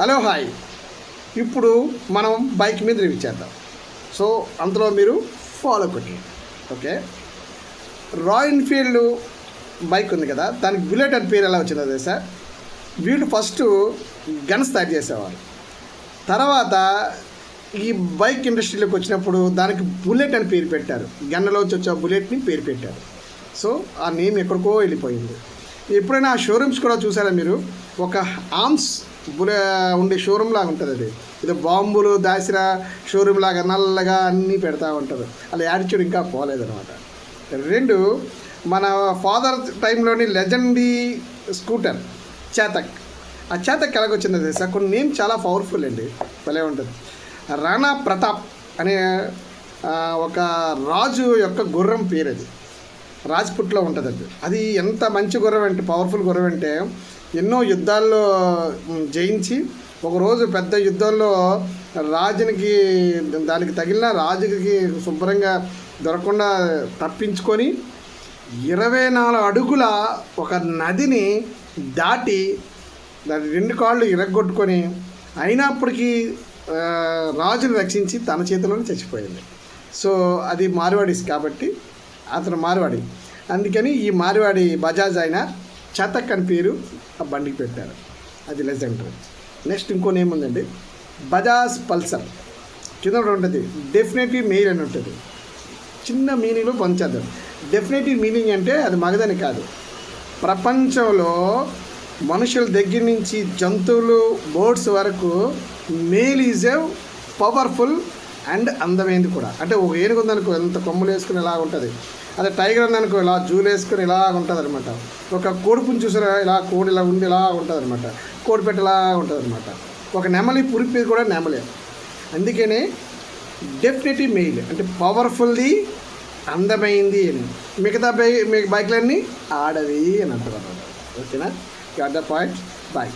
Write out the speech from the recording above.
Hello hi. ఇప్పుడు మనం bike మీద రివ్యూ చేద్దాం. సో అందులో మీరు ఫాలో కొట్టండి ఓకే? రాయల్ ఎన్ఫీల్డ్ బైక్ ఉంది కదా దానికి బుల్లెట్ అని పేరు ఎలా వచ్చిందో తెలుసా? వీళ్ళు ఫస్ట్ గన్స్ తయారు చేసేవారు తర్వాత ఈ బైక్ ఇండస్ట్రీలోకి వచ్చినప్పుడు దానికి బుల్లెట్ అని పేరు పెట్టారు. గన్నలోంచి వచ్చే బుల్లెట్ని పేరు పెట్టారు. సో ఆ నేమ్ ఎక్కడికో వెళ్ళిపోయింది. ఎప్పుడైనా ఆ షోరూమ్స్ కూడా చూసారా మీరు? ఒక ఆర్మ్స్ బులే ఉండే షోరూమ్ లాగా ఉంటుంది అది. ఇది బాంబులు దాసిన షోరూమ్ లాగా నల్లగా అన్నీ పెడతా ఉంటారు అలా యాటిట్యూడ్ ఇంకా పోలేదనమాట రెండు మన ఫాదర్ టైంలోని లెజెండీ స్కూటర్ చేతక్ ఆ చేతక్ ఎలాగొచ్చిందో తెలుసా? కొన్ని నేమ్ చాలా పవర్ఫుల్ అండి. భలే ఉంటుంది. రాణా ప్రతాప్ అనే ఒక రాజు యొక్క గుర్రం పేరు అది రాజ్పుట్లో ఉంటుంది అది అది ఎంత మంచి గుర్రం అంటే పవర్ఫుల్ గుర్రం అంటే ఎన్నో యుద్ధాల్లో జయించి ఒకరోజు పెద్ద యుద్ధంలో రాజునికి దానికి తగిలిన రాజుకి శుభ్రంగా దొరకకుండా తప్పించుకొని ఇరవై నాలుగు అడుగుల ఒక నదిని దాటి దాని రెండు కాళ్ళు ఇరగొట్టుకొని అయినప్పటికీ రాజుని రక్షించి తన చేతిలోనే చచ్చిపోయింది. సో అది మార్వాడీస్ కాబట్టి అతను మార్వాడి. అందుకని ఈ మార్వాడి బజాజ్ అయిన చతక్ అని పేరు ఆ బండికి పెట్టారు. అది లెజెండరీ. నెక్స్ట్ ఇంకో నేమ్ ఉందండి బజాజ్ పల్సర్. కింద ఉంటుంది. డెఫినెట్లీ మెయిల్ అని ఉంటుంది. చిన్న మీనింగ్లో పంచేద్దాం. డెఫినెట్లీ మీనింగ్ అంటే అది మగదని కాదు. ప్రపంచంలో మనుషుల దగ్గర నుంచి జంతువులు బోట్స్ వరకు male is a powerful and అందమైంది కూడా. అంటే ఒక ఏనుగు ఉందనుకో ఎంత కొమ్ములు వేసుకుని ఇలా ఉంటుంది? అదే టైగర్ ఉందనుకో ఇలా జూలు వేసుకుని ఇలా ఉంటుంది అనమాట ఒక కోడిపుని చూసారా? ఇలా కోడి ఇలా ఉండి ఇలా ఉంటుంది అనమాట కోడిపెట్ట ఇలా ఉంటుంది అనమాట ఒక నెమలి పురిపేది కూడా నెమలే. అందుకనే డెఫినెట్లీ మెయిల్. అంటే పవర్ఫుల్లీ అందమైంది అని. మిగతా బై బైక్లన్నీ ఆడవి అని అంటారు ఓకేనా? The point bye